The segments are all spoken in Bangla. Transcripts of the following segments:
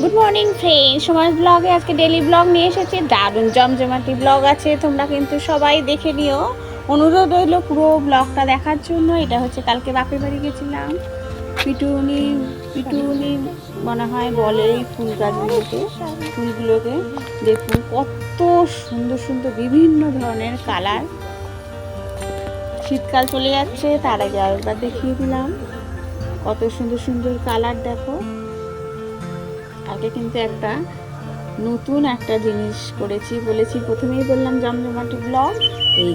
গুড মর্নিং ফ্রেন্ড সমাজ ব্লগে আজকে ডেলি ব্লগ নিয়ে এসেছি। দারুণ জমজমাটি ব্লগ আছে। তোমরা কিন্তু সবাই দেখে নিও। অনুরোধ রইল পুরো ব্লগটা দেখার জন্য। এটা হচ্ছে কালকে বাপের বাড়ি গেছিলাম। পিটুনি পিটুনি মনে হয় বলে এই ফুল গাছগুলোকে, ফুলগুলোকে। দেখুন, কত সুন্দর সুন্দর বিভিন্ন ধরনের কালার। শীতকাল চলে যাচ্ছে, তার আগে আরেকবার দেখিয়ে দিলাম। কত সুন্দর সুন্দর কালার দেখো। আগে কিন্তু একটা নতুন একটা জিনিস করেছি, বলেছি, প্রথমেই বললাম জমজমাটি ব্লগ, এই।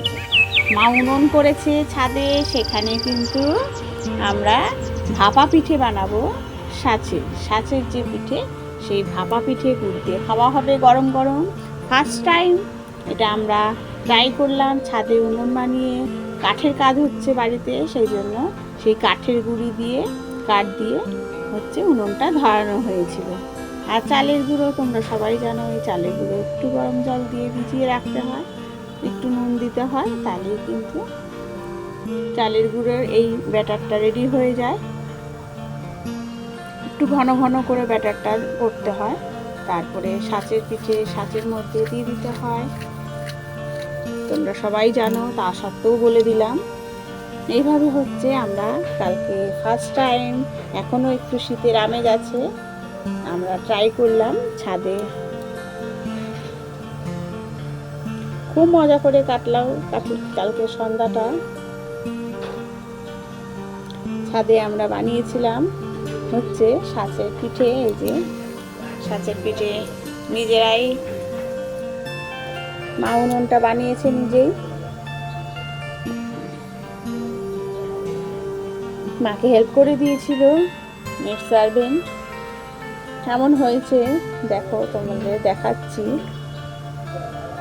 মা উনুন করেছে ছাদে, সেখানে কিন্তু আমরা ভাপা পিঠে বানাবো সাঁচের সাঁচের যে পিঠে, সেই ভাপা পিঠে গুড় খাওয়া হবে গরম গরম ফার্স্ট টাইম এটা আমরা ট্রাই করলাম, ছাদে উনুন বানিয়ে, কাঠের কাজ হচ্ছে বাড়িতে, সেই জন্য সেই কাঠের গুঁড়ি দিয়ে, কাঠ দিয়ে হচ্ছে উনুনটা ধরানো হয়েছিল আর চালের গুঁড়ো তোমরা সবাই জানো, এই চালের গুঁড়ো একটু গরম জল দিয়ে ভিজিয়ে রাখতে হয়, একটু নুন দিতে হয়, তাহলেই কিন্তু চালের গুঁড়োর এই ব্যাটারটা রেডি হয়ে যায়। একটু ঘন ঘন করে ব্যাটারটা করতে হয়, তারপরে সাঁচের পিঠে সাঁচের মধ্যে দিয়ে দিতে হয়। তোমরা সবাই জানো, তা সত্ত্বেও বলে দিলাম। এইভাবে হচ্ছে আমরা কালকে ফার্স্ট টাইম এখনও একটু শীতের আমেজ আছে। আমরা ট্রাই করলাম ছাদে। খুব মজা করে কাটলাম কাটি- কালকে সন্ধ্যাটা। ছাদে আমরা বানিয়েছিলাম হচ্ছে সাঁচের পিঠে, এই যে সাঁচের পিঠে নিজেরাই মা উনুনটা বানিয়েছে নিজেই। মাকে হেল্প করে দিয়েছিল নেট সার্ভেন্ট কেমন হয়েছে? দেখো, তোমাদের দেখাচ্ছি।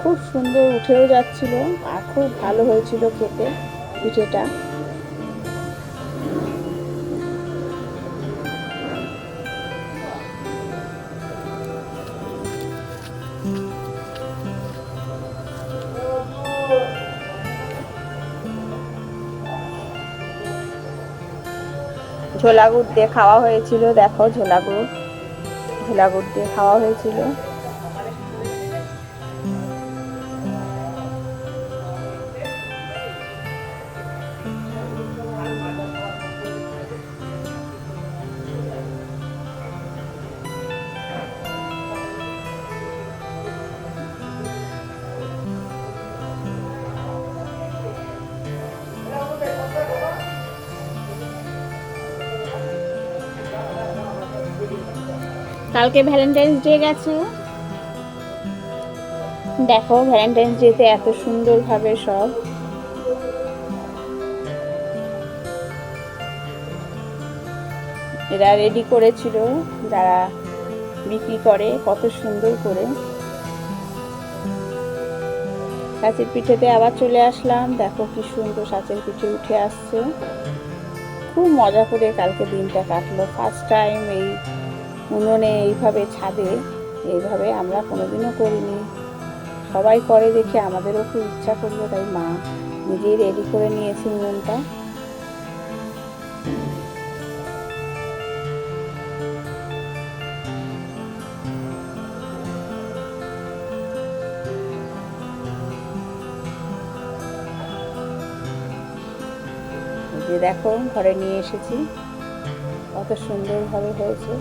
খুব সুন্দর উঠেও যাচ্ছিল আর খুব ভালো হয়েছিল খেতে পিঠেটা। ঝোলা গুড় দিয়ে খাওয়া হয়েছিল, দেখো ঝোলা গুড় ঝোলা গুড় দিয়ে খাওয়া হয়েছিল। কালকে ভ্যালেন্টাইন্স ডে গেছে। দেখো ভ্যালেন্টাইন্স ডেতে এত সুন্দরভাবে সব। এরা রেডি করেছিল, যারা বিক্রি করে, কত সুন্দর করে। সাঁচের পিঠেতে আবার চলে আসলাম। দেখো কি সুন্দর সাঁচের পিঠে উঠে আসছে। খুব মজা করে কালকে দিনটা কাটলো। ফার্স্ট টাইম এই উনুনে এইভাবে, ছাদে এইভাবে আমরা কোনোদিনও করিনি। সবাই করে দেখে আমাদেরও খুব ইচ্ছা করল, তাই মা নিজেই রেডি করে নিয়েছে উনুনটা। যে দেখো, ঘরে নিয়ে এসেছি। কত সুন্দরভাবে হয়েছে।